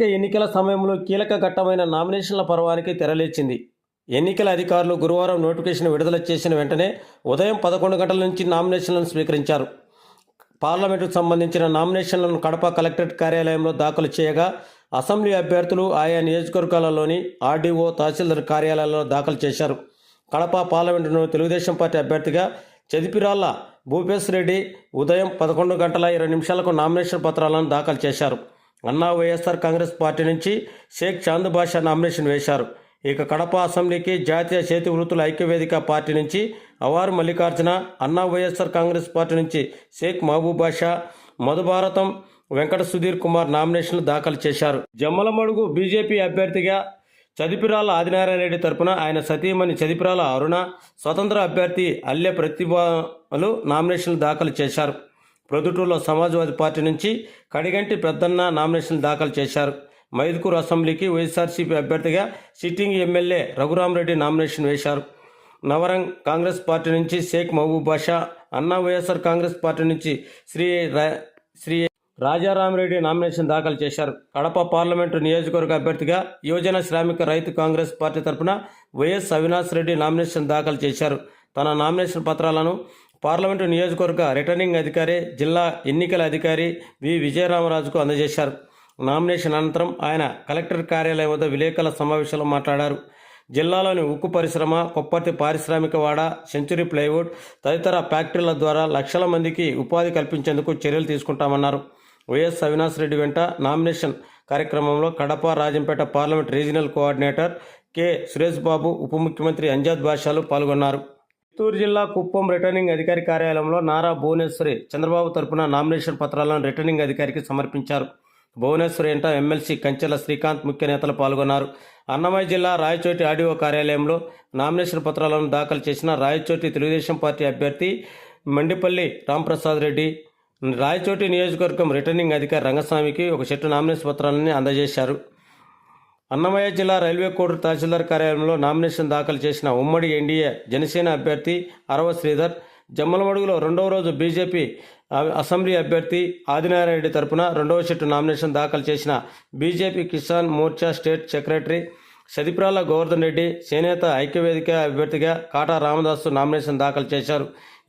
సార్వత్రిక ఎన్నికల సమయంలో కీలక ఘట్టమైన నామినేషన్ల పర్వానికి తెరలేచింది. ఎన్నికల అధికారులు గురువారం నోటిఫికేషన్ విడుదల చేసిన వెంటనే ఉదయం పదకొండు గంటల నుంచి నామినేషన్లను స్వీకరించారు. పార్లమెంటుకు సంబంధించిన నామినేషన్లను కడప కలెక్టరేట్ కార్యాలయంలో దాఖలు చేయగా అసెంబ్లీ అభ్యర్థులు ఆయా నియోజకవర్గాలలోని ఆర్డీఓ తహసీల్దార్ కార్యాలయాల్లో దాఖలు చేశారు. కడప పార్లమెంటును తెలుగుదేశం పార్టీ అభ్యర్థిగా చదిపిరాళ్ళ భూపేశ్ రెడ్డి ఉదయం పదకొండు గంటల ఇరవై నిమిషాలకు నామినేషన్ పత్రాలను దాఖలు చేశారు. అన్నా వైఎస్ఆర్ కాంగ్రెస్ పార్టీ నుంచి షేక్ చాంద్ బాషా నామినేషన్ వేశారు. ఇక కడప అసెంబ్లీకి జాతీయ చేతి వృత్తుల ఐక్యవేదిక పార్టీ నుంచి అవారు మల్లికార్జున అన్నా వైఎస్ఆర్ కాంగ్రెస్ పార్టీ నుంచి షేక్ మహబూబ్ బాషా మధుభారతం వెంకట సుధీర్ కుమార్ నామినేషన్లు దాఖలు చేశారు. జమ్మలమడుగు బీజేపీ అభ్యర్థిగా చదిపిరాల ఆదినారాయణ రెడ్డి తరపున ఆయన సతీమణి చదిపిరాల అరుణ స్వతంత్ర అభ్యర్థి అల్లె ప్రతిభలు నామినేషన్లు దాఖలు చేశారు. ప్రొద్దుటూరులో సమాజ్వాదీ పార్టీ నుంచి కడిగంటి పెద్దన్న నామినేషన్లు దాఖలు చేశారు. మైదుకూరు అసెంబ్లీకి వైఎస్ఆర్సీపీ అభ్యర్థిగా సిట్టింగ్ ఎమ్మెల్యే రఘురామరెడ్డి నామినేషన్ వేశారు. నవరంగ్ కాంగ్రెస్ పార్టీ నుంచి షేక్ మహబూబ్ బాషా అన్నా వైఎస్ఆర్ కాంగ్రెస్ పార్టీ నుంచి శ్రీ రా- శ్రీ రాజారామరెడ్డి నామినేషన్ దాఖలు చేశారు. కడప పార్లమెంటు నియోజకవర్గ అభ్యర్థిగా యువజన శ్రామిక రైతు కాంగ్రెస్ పార్టీ తరఫున వైఎస్ అవినాష్ రెడ్డి నామినేషన్ దాఖలు చేశారు. తన నామినేషన్ పత్రాలను పార్లమెంటు నియోజకవర్గ రిటర్నింగ్ అధికారి జిల్లా ఎన్నికల అధికారి వి. విజయరామరాజుకు అందజేశారు. నామినేషన్ అనంతరం ఆయన కలెక్టర్ కార్యాలయం వద్ద విలేకరుల సమావేశంలో మాట్లాడారు. జిల్లాలోని ఉక్కు పరిశ్రమ కొప్పర్తి పారిశ్రామిక వాడ సెంచురీ ప్లైవుడ్ తదితర ఫ్యాక్టరీల ద్వారా లక్షల మందికి ఉపాధి కల్పించేందుకు చర్యలు తీసుకుంటామన్నారు. వైఎస్ అవినాష్ రెడ్డి వెంట నామినేషన్ కార్యక్రమంలో Kadapa Rajampet parliament regional coordinator K. Suresh Babu ఉప ముఖ్యమంత్రి అంజాద్ బాషాలు పాల్గొన్నారు. చిత్తూరు జిల్లా కుప్పం రిటర్నింగ్ అధికారి కార్యాలయంలో నారా భువనేశ్వరి చంద్రబాబు తరపున నామినేషన్ పత్రాలను రిటర్నింగ్ అధికారికి సమర్పించారు. భువనేశ్వరి ఎంట ఎమ్మెల్సీ కంచెల శ్రీకాంత్ ముఖ్య నేతలు పాల్గొన్నారు. అన్నమయ్య జిల్లా రాయచోటి ఆర్డీఓ కార్యాలయంలో నామినేషన్ పత్రాలను దాఖలు చేసిన రాయచోటి తెలుగుదేశం పార్టీ అభ్యర్థి మండిపల్లి రాంప్రసాద్ రెడ్డి రాయచోటి నియోజకవర్గం రిటర్నింగ్ అధికారి రంగస్వామికి ఒక చెట్టు నామినేషన్ పత్రాలని అందజేశారు. అన్నమయ్య జిల్లా రైల్వే కోర్టు తహసీల్దార్ కార్యాలయంలో నామినేషన్ దాఖలు చేసిన ఉమ్మడి ఎన్డీఏ జనసేన అభ్యర్థి అరవ శ్రీధర్ జమ్మలమడుగులో రెండవ రోజు బీజేపీ అసెంబ్లీ అభ్యర్థి ఆదినారాయణరెడ్డి తరపున రెండవ చెట్టు నామినేషన్ దాఖలు చేసిన BJP Kisan Morcha state secretary Sadiprala Govardhan Reddy చేనేత ఐక్యవేదిక అభ్యర్థిగా కాటా రామదాసు నామినేషన్ దాఖలు చేశారు.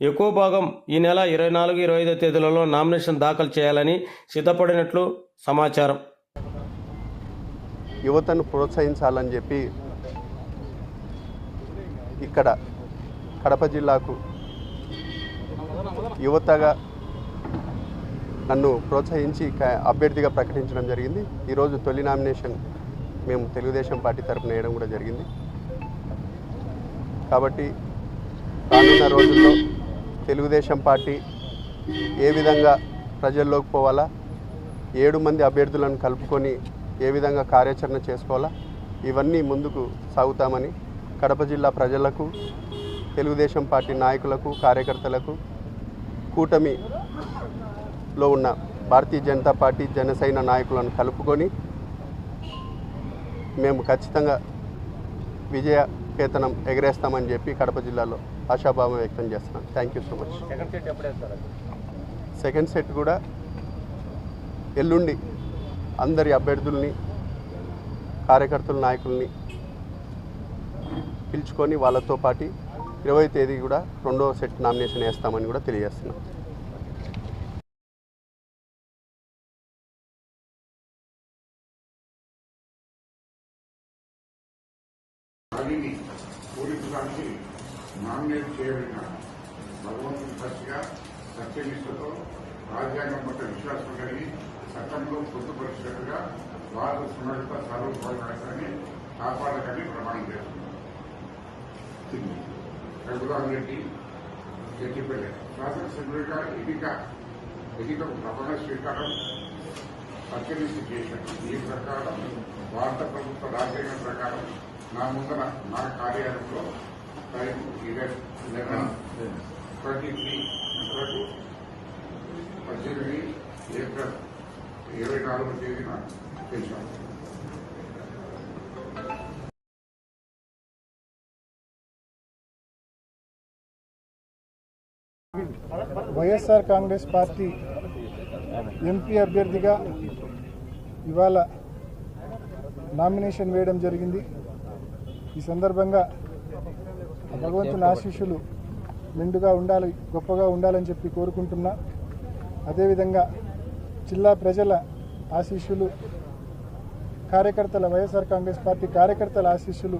ఎక్కువ భాగం ఈ నెల ఇరవై నాలుగు ఇరవై ఐదో తేదీలలో నామినేషన్ దాఖలు చేయాలని సిద్ధపడినట్లు సమాచారం. యువతను ప్రోత్సహించాలని చెప్పి ఇక్కడ కడప జిల్లాకు యువతగా నన్ను ప్రోత్సహించి అభ్యర్థిగా ప్రకటించడం జరిగింది. ఈరోజు తొలి నామినేషన్ మేము తెలుగుదేశం పార్టీ తరఫున వేయడం కూడా జరిగింది. కాబట్టి రానున్న రోజుల్లో తెలుగుదేశం పార్టీ ఏ విధంగా ప్రజల్లోకి పోవాలా ఏడు మంది అభ్యర్థులను కలుపుకొని ఏ విధంగా కార్యాచరణ చేసుకోవాలా? ఇవన్నీ ముందుకు సాగుతామని కడప జిల్లా ప్రజలకు తెలుగుదేశం పార్టీ నాయకులకు కార్యకర్తలకు కూటమిలో ఉన్న భారతీయ జనతా పార్టీ జనసేన నాయకులను కలుపుకొని మేము ఖచ్చితంగా విజయ కేతనం ఎగరేస్తామని చెప్పి కడప జిల్లాలో ఆశాభావం వ్యక్తం చేస్తున్నాను thank you so much second set కూడా ఎల్లుండి అందరి అభ్యర్థుల్ని కార్యకర్తల నాయకుల్ని పిలుచుకొని వాళ్ళతో పాటు ఇరవై తేదీ కూడా రెండవ సెట్ నామినేషన్ వేస్తామని కూడా తెలియజేస్తున్నాం. పూరించడానికి నామినేట్ చేయబడిన భగవంతుడి సత్యనిష్టతో రాజ్యాంగం పట్ల విశ్వాసం కలిగి చట్టంలో పొందుపరిచినట్టుగా వారు సున్నత సార్వభౌమాన్ని కాపాడకని ప్రమాణం చేస్తున్నారు రఘురామ్ రెడ్డి చెట్టిపల్లి శాసనసభ్యుడిగా ఎన్నిక ఎన్నికకు ప్రమాణ స్వీకారం సత్యనిష్ట చేశారు ఈ ప్రకారం భారత ప్రభుత్వ రాజ్యాంగం ప్రకారం నా ముందర నా కార్యాలయంలో టైం లెవెన్ ట్వంటీ త్రీ వరకు పద్దెనిమిది ఏప్రిల్ ఇరవై నాలుగో తేదీన చేశాను వైఎస్ఆర్ కాంగ్రెస్ పార్టీ ఎంపీ అభ్యర్థిగా ఇవాళ నామినేషన్ వేయడం జరిగింది. ఈ సందర్భంగా భగవంతుని ఆశీస్సులు మెండుగా ఉండాలి గొప్పగా ఉండాలని చెప్పి కోరుకుంటున్నా. అదేవిధంగా జిల్లా ప్రజల ఆశీస్సులు కార్యకర్తల వైఎస్ఆర్ కాంగ్రెస్ పార్టీ కార్యకర్తల ఆశీస్సులు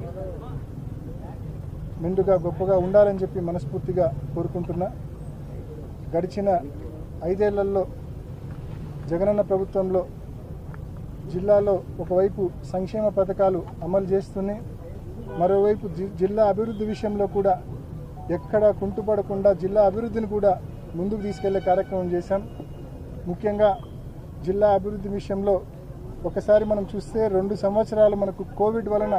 మెండుగా గొప్పగా ఉండాలని చెప్పి మనస్ఫూర్తిగా కోరుకుంటున్నా. గడిచిన ఐదేళ్ళలో జగనన్న ప్రభుత్వంలో జిల్లాలో ఒకవైపు సంక్షేమ పథకాలు అమలు చేస్తూనే మరోవైపు జి- జిల్లా అభివృద్ధి విషయంలో కూడా ఎక్కడా కుంటుపడకుండా జిల్లా అభివృద్ధిని కూడా ముందుకు తీసుకెళ్ళే కార్యక్రమం చేశాం. ముఖ్యంగా జిల్లా అభివృద్ధి విషయంలో ఒకసారి మనం చూస్తే రెండు సంవత్సరాలు మనకు కోవిడ్ వలన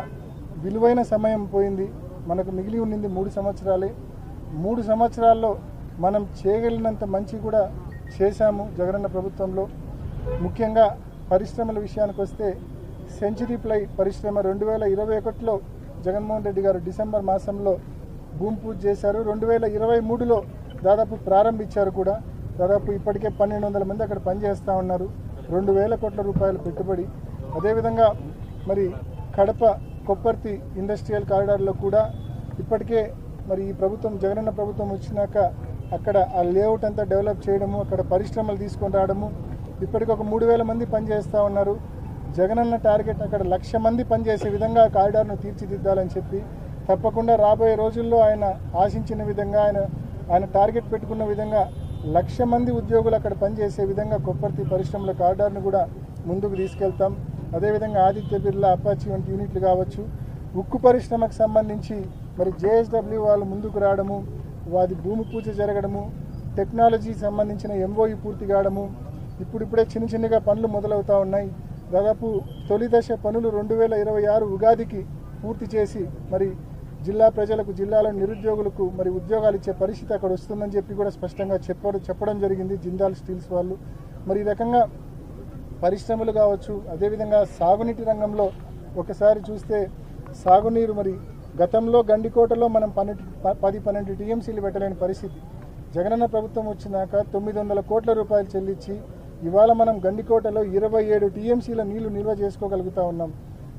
విలువైన సమయం పోయింది. మనకు మిగిలి ఉండింది మూడు సంవత్సరాలే. మూడు సంవత్సరాల్లో మనం చేయగలిగినంత మంచి కూడా చేశాము జగనన్న ప్రభుత్వంలో. ముఖ్యంగా పరిశ్రమల విషయానికి వస్తే సెంచరీ ప్లై పరిశ్రమ రెండు వేల ఇరవై ఒకటిలో జగన్మోహన్ రెడ్డి గారు డిసెంబర్ మాసంలో భూమి పూజ చేశారు. రెండు వేల ఇరవై మూడులో దాదాపు ప్రారంభించారు కూడా. దాదాపు ఇప్పటికే పన్నెండు వందల మంది అక్కడ పనిచేస్తూ ఉన్నారు. రెండు వేల కోట్ల రూపాయల పెట్టుబడి. అదేవిధంగా మరి కడప కొప్పర్తి ఇండస్ట్రియల్ కారిడార్లో కూడా ఇప్పటికే మరి ఈ ప్రభుత్వం జగనన్న ప్రభుత్వం వచ్చినాక అక్కడ ఆ లేఅవుట్ అంతా డెవలప్ చేయడము అక్కడ పరిశ్రమలు తీసుకొని రావడము ఇప్పటికి ఒక మూడు వేల మంది పనిచేస్తూ ఉన్నారు. జగనన్న టార్గెట్ అక్కడ లక్ష మంది పనిచేసే విధంగా కారిడార్ను తీర్చిదిద్దాలని చెప్పి తప్పకుండా రాబోయే రోజుల్లో ఆయన ఆశించిన విధంగా ఆయన ఆయన టార్గెట్ పెట్టుకున్న విధంగా లక్ష మంది ఉద్యోగులు అక్కడ పనిచేసే విధంగా కొప్పర్తి పరిశ్రమల కారిడార్ను కూడా ముందుకు తీసుకెళ్తాం. అదేవిధంగా ఆదిత్య బిర్లా అపాచి వంటి యూనిట్లు కావచ్చు. ఉక్కు పరిశ్రమకు సంబంధించి మరి జేఎస్డబ్ల్యూ వాళ్ళు ముందుకు రావడము వాది భూమి పూజ జరగడము టెక్నాలజీ సంబంధించిన ఎంఓఈ పూర్తి కావడము ఇప్పుడిప్పుడే చిన్న చిన్నగా పనులు మొదలవుతూ ఉన్నాయి. దాదాపు తొలి దశ పనులు రెండు వేల ఇరవై ఆరు ఉగాదికి పూర్తి చేసి మరి జిల్లా ప్రజలకు జిల్లాలో నిరుద్యోగులకు మరి ఉద్యోగాలు ఇచ్చే పరిస్థితి అక్కడ వస్తుందని చెప్పి కూడా స్పష్టంగా చెప్పడం చెప్పడం జరిగింది జిందాల్ స్టీల్స్ వాళ్ళు. మరి ఈ రకంగా పరిశ్రమలు కావచ్చు అదేవిధంగా సాగునీటి రంగంలో ఒకసారి చూస్తే సాగునీరు మరి గతంలో గండికోటలో మనం పన్నెండు ప- పది పన్నెండు టీఎంసీలు పెట్టలేని పరిస్థితి. జగనన్న ప్రభుత్వం వచ్చినాక తొమ్మిది వందల కోట్ల రూపాయలు చెల్లించి ఇవాళ మనం గండికోటలో ఇరవై ఏడు టీఎంసీల నీళ్ళు నిల్వ చేసుకోగలుగుతా ఉన్నాం.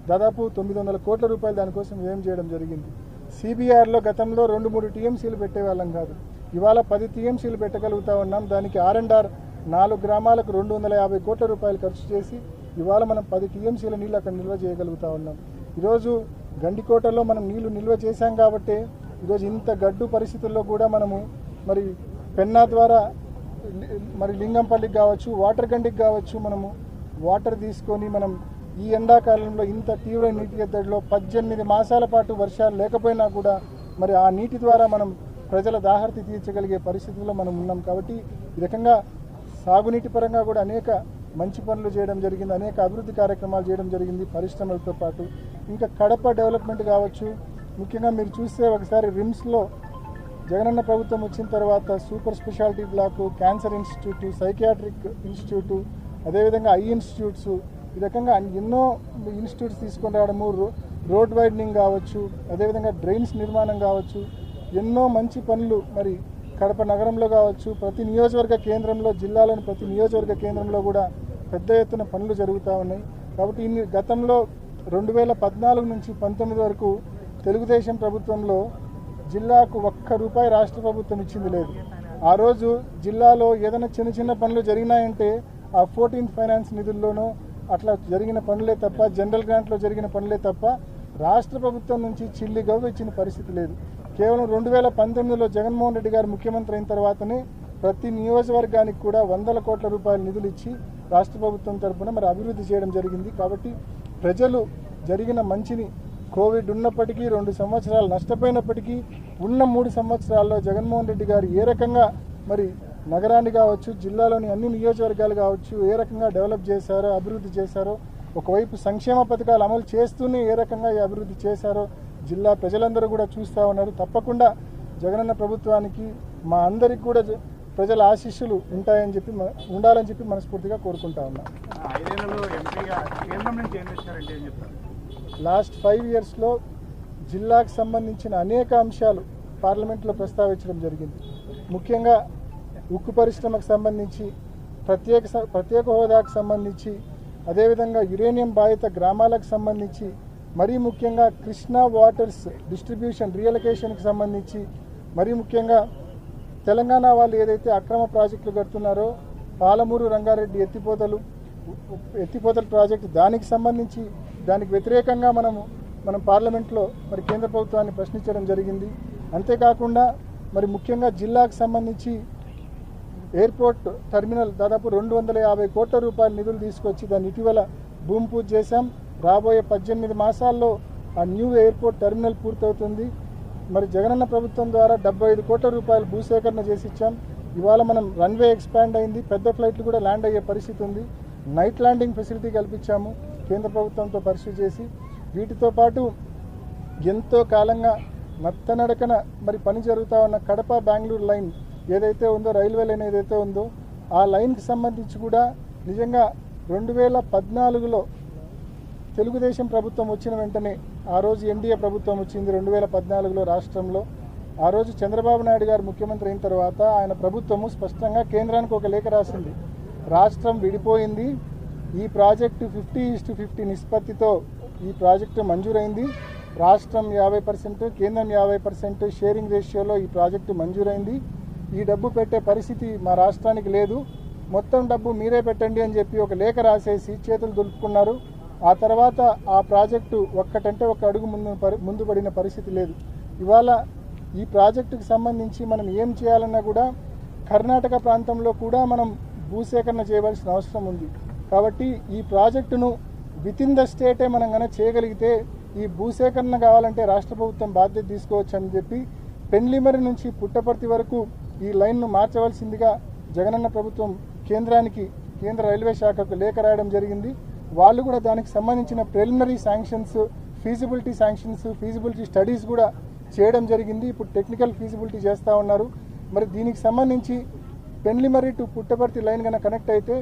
దాదాపు తొమ్మిది వందల కోట్ల రూపాయలు దానికోసం వ్యయం చేయడం జరిగింది. సిబిఆర్లో గతంలో రెండు మూడు టీఎంసీలు పెట్టేవాళ్ళం కాదు. ఇవాళ పది టీఎంసీలు పెట్టగలుగుతా ఉన్నాం. దానికి ఆర్ అండ్ ఆర్ నాలుగు గ్రామాలకు రెండు వందల యాభై కోట్ల రూపాయలు ఖర్చు చేసి ఇవాళ మనం పది టీఎంసీల నీళ్ళు అక్కడ నిల్వ చేయగలుగుతా ఉన్నాం. ఈరోజు గండికోటలో మనం నీళ్ళు నిల్వ చేశాం కాబట్టి ఈరోజు ఇంత గడ్డు పరిస్థితుల్లో కూడా మనము మరి పెన్నా ద్వారా మరి లింగంపల్లికి కావచ్చు వాటర్ గండికి కావచ్చు మనము వాటర్ తీసుకొని మనం ఈ ఎండాకాలంలో ఇంత తీవ్ర నీటి ఎద్దడిలో పద్దెనిమిది మాసాల పాటు వర్షాలు లేకపోయినా కూడా మరి ఆ నీటి ద్వారా మనం ప్రజల దాహర్తి తీర్చగలిగే పరిస్థితుల్లో మనం ఉన్నాం కాబట్టి ఈ రకంగా సాగునీటి పరంగా కూడా అనేక మంచి పనులు చేయడం జరిగింది అనేక అభివృద్ధి కార్యక్రమాలు చేయడం జరిగింది పరిశ్రమలతో పాటు. ఇంకా కడప డెవలప్మెంట్ కావచ్చు. ముఖ్యంగా మీరు చూస్తే ఒకసారి రిమ్స్లో జగనన్న ప్రభుత్వం వచ్చిన తర్వాత super speciality block cancer institute psychiatric institute అదేవిధంగా ఐ ఇన్స్టిట్యూట్స్ ఈ రకంగా ఎన్నో ఇన్స్టిట్యూట్స్ తీసుకొని రావడము రోడ్ వైడనింగ్ కావచ్చు అదేవిధంగా డ్రైన్స్ నిర్మాణం కావచ్చు ఎన్నో మంచి పనులు మరి కడప నగరంలో కావచ్చు ప్రతి నియోజకవర్గ కేంద్రంలో జిల్లాలోని ప్రతి నియోజకవర్గ కేంద్రంలో కూడా పెద్ద ఎత్తున పనులు జరుగుతూ ఉన్నాయి. కాబట్టి ఇన్ని గతంలో రెండు వేల పద్నాలుగు నుంచి పంతొమ్మిది వరకు తెలుగుదేశం ప్రభుత్వంలో జిల్లాకు ఒక్క రూపాయి రాష్ట్ర ప్రభుత్వం ఇచ్చింది లేదు. ఆ రోజు జిల్లాలో ఏదైనా చిన్న చిన్న పనులు జరిగినాయంటే ఆ ఫోర్టీన్త్ ఫైనాన్స్ నిధుల్లోనో అట్లా జరిగిన పనులే తప్ప జనరల్ గ్రాంట్లో జరిగిన పనులే తప్ప రాష్ట్ర ప్రభుత్వం నుంచి చిల్లి గవ్వ ఇచ్చిన పరిస్థితి లేదు. కేవలం రెండు వేల పంతొమ్మిదిలో జగన్మోహన్ రెడ్డి గారు ముఖ్యమంత్రి అయిన తర్వాతనే ప్రతి నియోజకవర్గానికి కూడా వందల కోట్ల రూపాయల నిధులు ఇచ్చి రాష్ట్ర ప్రభుత్వం తరపున మరి అభివృద్ధి చేయడం జరిగింది. కాబట్టి ప్రజలు జరిగిన మంచిని కోవిడ్ ఉన్నప్పటికీ రెండు సంవత్సరాలు నష్టపోయినప్పటికీ ఉన్న మూడు సంవత్సరాల్లో జగన్మోహన్ రెడ్డి గారు ఏ రకంగా మరి నగరాన్ని కావచ్చు జిల్లాలోని అన్ని నియోజకవర్గాలు కావచ్చు ఏ రకంగా డెవలప్ చేశారో అభివృద్ధి చేశారో ఒకవైపు సంక్షేమ పథకాలు అమలు చేస్తూనే ఏ రకంగా ఈ అభివృద్ధి చేశారో జిల్లా ప్రజలందరూ కూడా చూస్తూ ఉన్నారు. తప్పకుండా జగనన్న ప్రభుత్వానికి మా అందరికి కూడా ప్రజల ఆశీస్సులు ఉంటాయని చెప్పి ఉండాలని చెప్పి మనస్ఫూర్తిగా కోరుకుంటా ఉన్నాం. లాస్ట్ ఫైవ్ ఇయర్స్లో జిల్లాకు సంబంధించిన అనేక అంశాలు పార్లమెంట్లో ప్రస్తావించడం జరిగింది. ముఖ్యంగా ఉక్కు పరిశ్రమకు సంబంధించి ప్రత్యేక స- ప్రత్యేక హోదాకు సంబంధించి అదేవిధంగా యురేనియం బాధిత గ్రామాలకు సంబంధించి మరీ ముఖ్యంగా కృష్ణా వాటర్స్ డిస్ట్రిబ్యూషన్ రియలకేషన్కి సంబంధించి మరీ ముఖ్యంగా తెలంగాణ వాళ్ళు ఏదైతే అక్రమ ప్రాజెక్టులు కడుతున్నారో పాలమూరు రంగారెడ్డి ఎత్తిపోతలు ఎత్తిపోతల ప్రాజెక్టు దానికి సంబంధించి దానికి వ్యతిరేకంగా మనము మనం పార్లమెంట్లో మరి కేంద్ర ప్రభుత్వాన్ని ప్రశ్నించడం జరిగింది. అంతేకాకుండా మరి ముఖ్యంగా జిల్లాకు సంబంధించి ఎయిర్పోర్ట్ టెర్మినల్ దాదాపు రెండు వందల యాభై కోట్ల రూపాయల నిధులు తీసుకొచ్చి దాన్ని ఇటీవల భూమి పూజ చేశాం. రాబోయే పద్దెనిమిది మాసాల్లో ఆ న్యూ ఎయిర్పోర్ట్ టెర్మినల్ పూర్తవుతుంది. మరి జగనన్న ప్రభుత్వం ద్వారా డెబ్బై ఐదు కోట్ల రూపాయలు భూసేకరణ చేసి ఇచ్చాం. ఇవాళ మనం రన్వే ఎక్స్పాండ్ అయింది. పెద్ద ఫ్లైట్లు కూడా ల్యాండ్ అయ్యే పరిస్థితి ఉంది. నైట్ ల్యాండింగ్ ఫెసిలిటీ కల్పించాము కేంద్ర ప్రభుత్వంతో పరిశీలి చేసి. వీటితో పాటు ఎంతో కాలంగా నత్తనడకన మరి పని జరుగుతూ ఉన్న కడప బెంగళూరు లైన్ ఏదైతే ఉందో రైల్వే లైన్ ఏదైతే ఉందో ఆ లైన్కి సంబంధించి కూడా నిజంగా రెండు వేల పద్నాలుగులో తెలుగుదేశం ప్రభుత్వం వచ్చిన వెంటనే ఆ రోజు ఎన్డీఏ ప్రభుత్వం వచ్చింది రెండు వేల పద్నాలుగులో రాష్ట్రంలో. ఆ రోజు చంద్రబాబు నాయుడు గారు ముఖ్యమంత్రి అయిన తర్వాత ఆయన ప్రభుత్వము స్పష్టంగా కేంద్రానికి ఒక లేఖ రాసింది. రాష్ట్రం విడిపోయింది. ఈ project fifty is to fifty నిష్పత్తితో ఈ ప్రాజెక్టు మంజూరైంది. రాష్ట్రం యాభై పర్సెంట్ కేంద్రం యాభై పర్సెంట్ షేరింగ్ రేషియోలో ఈ ప్రాజెక్టు మంజూరైంది. ఈ డబ్బు పెట్టే పరిస్థితి మా రాష్ట్రానికి లేదు. మొత్తం డబ్బు మీరే పెట్టండి అని చెప్పి ఒక లేఖ రాసేసి చేతులు దులుపుకున్నారు. ఆ తర్వాత ఆ ప్రాజెక్టు ఒక్కటంటే ఒక అడుగు ముందు పరి- ముందు పడిన పరిస్థితి లేదు. ఇవాళ ఈ ప్రాజెక్టుకు సంబంధించి మనం ఏం చేయాలన్నా కూడా కర్ణాటక ప్రాంతంలో కూడా మనం భూసేకరణ చేయవలసిన అవసరం ఉంది. కాబట్టి ఈ ప్రాజెక్టును విత్ ఇన్ ద స్టేటే మనం కనుక చేయగలిగితే ఈ భూసేకరణ కావాలంటే రాష్ట్ర ప్రభుత్వం బాధ్యత తీసుకోవచ్చు అని చెప్పి పెండ్లిమరి నుంచి పుట్టపర్తి వరకు ఈ లైన్ను మార్చవలసిందిగా జగనన్న ప్రభుత్వం కేంద్రానికి కేంద్ర రైల్వే శాఖకు లేఖ రాయడం జరిగింది. వాళ్ళు కూడా దానికి సంబంధించిన preliminary sanctions feasibility sanctions feasibility studies కూడా చేయడం జరిగింది. ఇప్పుడు టెక్నికల్ ఫీజిబిలిటీ చేస్తూ ఉన్నారు. మరి దీనికి సంబంధించి పెన్లిమర్రి టు పుట్టపర్తి లైన్ కనుక కనెక్ట్ అయితే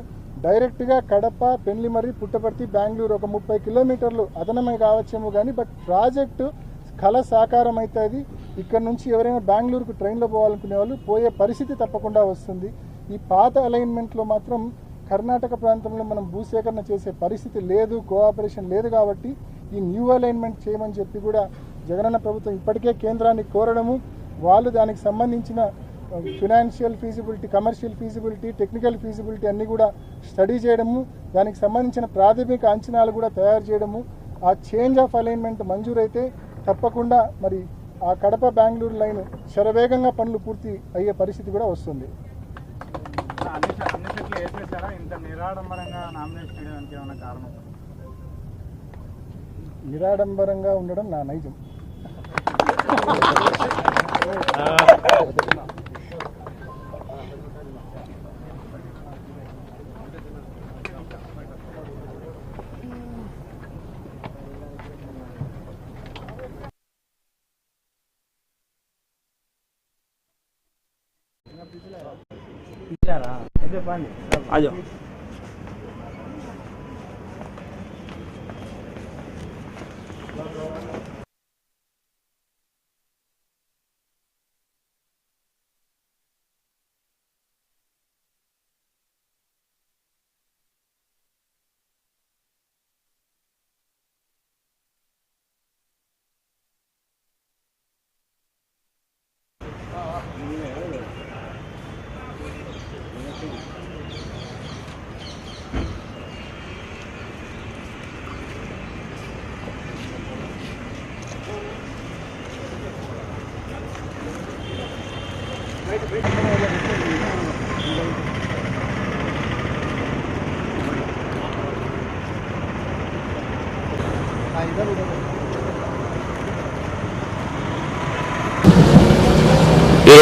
డైరెక్ట్గా కడప పెన్లిమర్రి పుట్టపర్తి బెంగళూరు ఒక ముప్పై కిలోమీటర్లు అదనమే కావచ్చేమో కానీ బట్ ప్రాజెక్టు కళ సాకారం అవుతుంది ఇక్కడ నుంచి ఎవరైనా బెంగళూరుకు ట్రైన్లో పోవాలనుకునే వాళ్ళు పోయే పరిస్థితి తప్పకుండా వస్తుంది. ఈ పాత అలైన్మెంట్లో మాత్రం కర్ణాటక ప్రాంతంలో మనం భూసేకరణ చేసే పరిస్థితి లేదు కోఆపరేషన్ లేదు కాబట్టి ఈ న్యూ అలైన్మెంట్ చేయమని చెప్పి కూడా జగనన్న ప్రభుత్వం ఇప్పటికే కేంద్రాన్ని కోరడము. వాళ్ళు దానికి సంబంధించిన financial feasibility commercial feasibility technical feasibility అన్నీ కూడా స్టడీ చేయడము. దానికి సంబంధించిన ప్రాథమిక అంచనాలు కూడా తయారు చేయడము. ఆ చేంజ్ ఆఫ్ అలైన్మెంట్ మంజూరైతే తప్పకుండా మరి ఆ కడప బెంగళూరు లైన్ శరవేగంగా పనులు పూర్తి అయ్యే పరిస్థితి కూడా వస్తుంది. నిరాడంబరంగా ఉండడం నా నైజం. అయ్యో.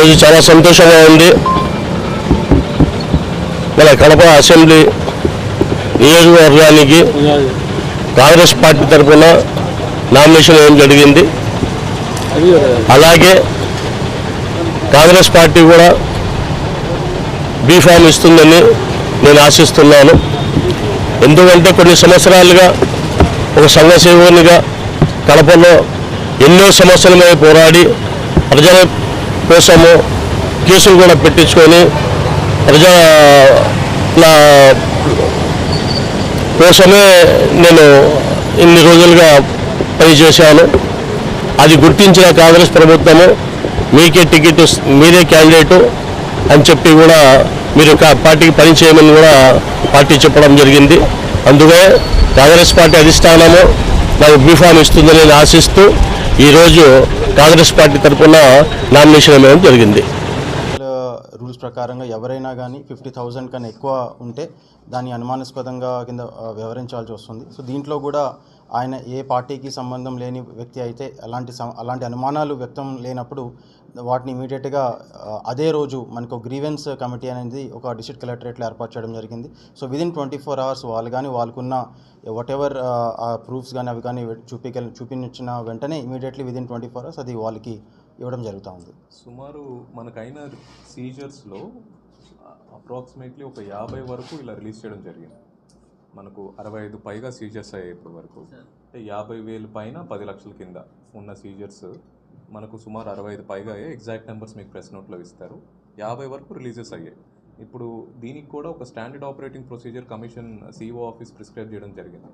ఈరోజు చాలా సంతోషంగా ఉంది. మన కడప అసెంబ్లీ నియోజకవర్గానికి కాంగ్రెస్ పార్టీ తరఫున నామినేషన్ వేయడం జరిగింది? అలాగే కాంగ్రెస్ పార్టీ కూడా బీఫామ్ ఇస్తుందని నేను ఆశిస్తున్నాను. ఎందుకంటే కొన్ని సంవత్సరాలుగా ఒక సంఘ సేవకునిగా కడపలో ఎన్నో సమస్యల మీద పోరాడి ప్రజల కోసము కేసులు కూడా పెట్టించుకొని ప్రజల కోసమే నేను ఇన్ని రోజులుగా పనిచేశాను. అది గుర్తించిన కాంగ్రెస్ ప్రభుత్వము మీకే టికెట్ మీరే క్యాండిడేటు అని చెప్పి కూడా మీరు పార్టీకి పని చేయమని కూడా పార్టీ చెప్పడం జరిగింది. అందుకే కాంగ్రెస్ పార్టీ అధిష్టానము నాకు బీఫామ్ ఇస్తుందని ఆశిస్తూ ఈరోజు కాంగ్రెస్ పార్టీ తరఫున నామినేషన్ వేయడం జరిగింది. రూల్స్ ప్రకారంగా ఎవరైనా కానీ ఫిఫ్టీ థౌజండ్ కన్నా ఎక్కువ ఉంటే దాన్ని అనుమానాస్పదంగా కింద వ్యవహరించాల్సి వస్తుంది. సో దీంట్లో కూడా ఆయన ఏ పార్టీకి సంబంధం లేని వ్యక్తి అయితే అలాంటి సం- అలాంటి అనుమానాలు వ్యక్తం లేనప్పుడు వాటిని ఇమీడియట్గా అదే రోజు మనకు గ్రీవెన్స్ కమిటీ అనేది ఒక డిస్ట్రిక్ట్ కలెక్టరేట్లో ఏర్పాటు చేయడం జరిగింది. So within twenty four hours వాళ్ళు కానీ వాళ్ళకున్న వాట్ ఎవర్ ప్రూఫ్స్ కానీ అవి కానీ చూపిక చూపించిన వెంటనే immediately within twenty four hours అది వాళ్ళకి ఇవ్వడం జరుగుతూ ఉంది. సుమారు మనకైన సీజర్స్లో అప్రాక్సిమేట్లీ ఒక యాభై వరకు ఇలా రిలీజ్ చేయడం జరిగింది. మనకు అరవై ఐదు పైగా సీజర్స్ అయ్యాయి ఇప్పటి వరకు. అంటే యాభై వేలు పైన పది లక్షల కింద ఉన్న సీజర్స్ మనకు సుమారు అరవై ఐదు పైగా అయ్యాయి. ఎగ్జాక్ట్ నెంబర్స్ మీకు ప్రెస్ నోట్లో ఇస్తారు. యాభై వరకు రిలీజెస్ అయ్యాయి. ఇప్పుడు దీనికి కూడా ఒక standard operating procedure commission CO office prescribe చేయడం జరిగింది.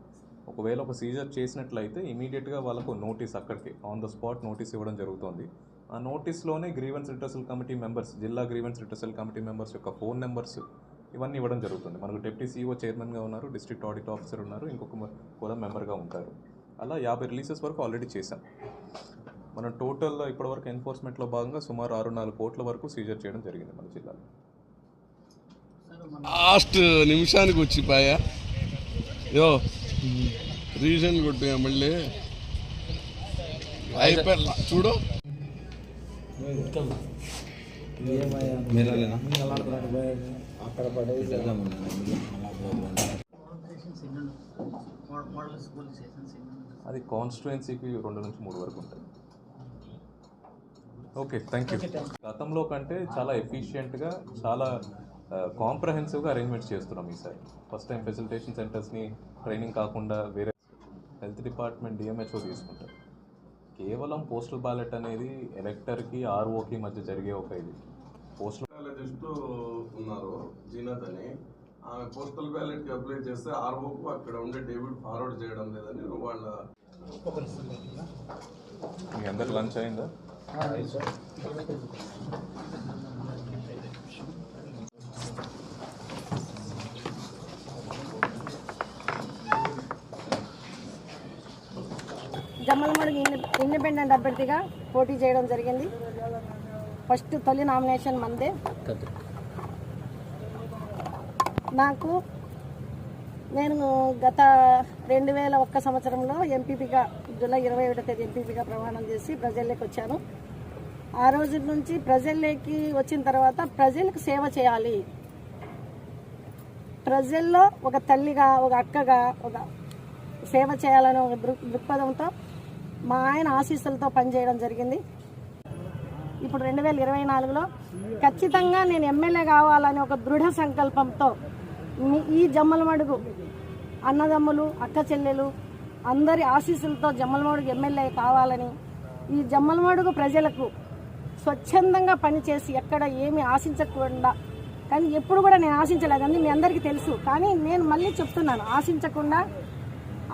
ఒకవేళ ఒక సీజర్ చేసినట్లయితే ఇమీడియట్గా వాళ్ళకు నోటీస్ అక్కడికి ఆన్ ద స్పాట్ నోటీస్ ఇవ్వడం జరుగుతుంది. ఆ నోటీస్లోనే గ్రీవెన్స్ రిటర్సల్ కమిటీ మెంబర్స్ జిల్లా గ్రీవెన్స్ రిటర్సల్ కమిటీ మెంబర్స్ యొక్క ఫోన్ నెంబర్స్ ఇవన్నీ ఇవ్వడం జరుగుతుంది. మనకు డిప్యూటీ సీఈఓ చైర్మన్గా ఉన్నారు డిస్ట్రిక్ట్ ఆడిట్ ఆఫీసర్ ఉన్నారు ఇంకొక కూడా మెంబర్గా ఉంటారు. అలా యాభై రిలీజెస్ వరకు ఆల్రెడీ చేశాం. మనం టోటల్ ఇప్పటివరకు ఎన్ఫోర్స్మెంట్లో భాగంగా సుమారు ఆరు నాలుగు కోట్ల వరకు సీజర్ చేయడం జరిగింది మన జిల్లాలో. లాస్ట్ నిమిషానికి వచ్చిపోయా? యో రీజన్ కొట్టు మళ్ళీ. అయిపోయి చూడు. అది కాన్స్టిట్యుయెన్సీకి రెండు నుంచి మూడు వరకు ఉంటుంది ఓకే థ్యాంక్ యూ గతంలో కంటే చాలా ఎఫిషియెంట్గా చాలా కాంప్రహెన్సివ్గా అరేంజ్మెంట్స్ చేస్తున్నాం ఈసారి. ఫస్ట్ టైం ఫెసిలిటేషన్ సెంటర్స్ని ట్రైనింగ్ కాకుండా వేరే హెల్త్ డిపార్ట్మెంట్ డిఎంహెచ్ఓ తీసుకుంటారు. కేవలం పోస్టల్ బ్యాలెట్ అనేది ఎలక్టర్కి ఆర్ఓకి మధ్య జరిగే ఒక ఇది. పోస్టల్ జస్ట్ ఉన్నారు జీనత్ అని. ఆమె పోస్టల్ బ్యాలెట్కి అప్లై చేస్తే ఆర్ఓకు అక్కడ ఉండే డేవిడ్ ఫార్వర్డ్ చేయడం లేదని వాళ్ళ మీ అందరికి లంచ్ అయిందా? జమ్మలమడుగు ఇండి ఇండిపెండెంట్ అభ్యర్థిగా పోటీ చేయడం జరిగింది. ఫస్ట్ తొలి నామినేషన్ మందే. నాకు నేను గత రెండు వేల ఒక్క సంవత్సరంలో ఎంపీపీగా జూలై ఇరవై ఒకటో తేదీ ఎంపీపీగా ప్రమాణం చేసి ప్రజల్లోకి వచ్చాను. ఆ రోజు నుంచి ప్రజల్లోకి వచ్చిన తర్వాత ప్రజలకు సేవ చేయాలి. ప్రజల్లో ఒక తల్లిగా ఒక అక్కగా ఒక సేవ చేయాలనే ఒక దృక్ దృక్పథంతో మా ఆయన ఆశీస్సులతో పనిచేయడం జరిగింది. ఇప్పుడు రెండు వేల ఇరవై నాలుగులో ఖచ్చితంగా నేను ఎమ్మెల్యే కావాలని ఒక దృఢ సంకల్పంతో ఈ జమ్మలమడుగు అన్నదమ్ములు అక్క చెల్లెలు అందరి ఆశీస్సులతో జమ్మలమడుగు ఎమ్మెల్యే కావాలని ఈ జమ్మలమడుగు ప్రజలకు స్వచ్ఛందంగా పనిచేసి ఎక్కడ ఏమి ఆశించకుండా కానీ ఎప్పుడు కూడా నేను ఆశించలేదండి మీ అందరికీ తెలుసు. కానీ నేను మళ్ళీ చెప్తున్నాను ఆశించకుండా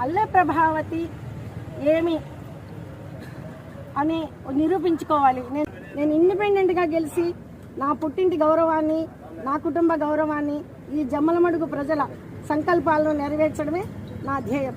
అల్లె ప్రభావతి ఏమి అని నిరూపించుకోవాలి. నేను నేను ఇండిపెండెంట్గా గెలిచి నా పుట్టింటి గౌరవాన్ని నా కుటుంబ గౌరవాన్ని ఈ జమ్మలమడుగు ప్రజల సంకల్పాలను నెరవేర్చడమే నా ధ్యేయం.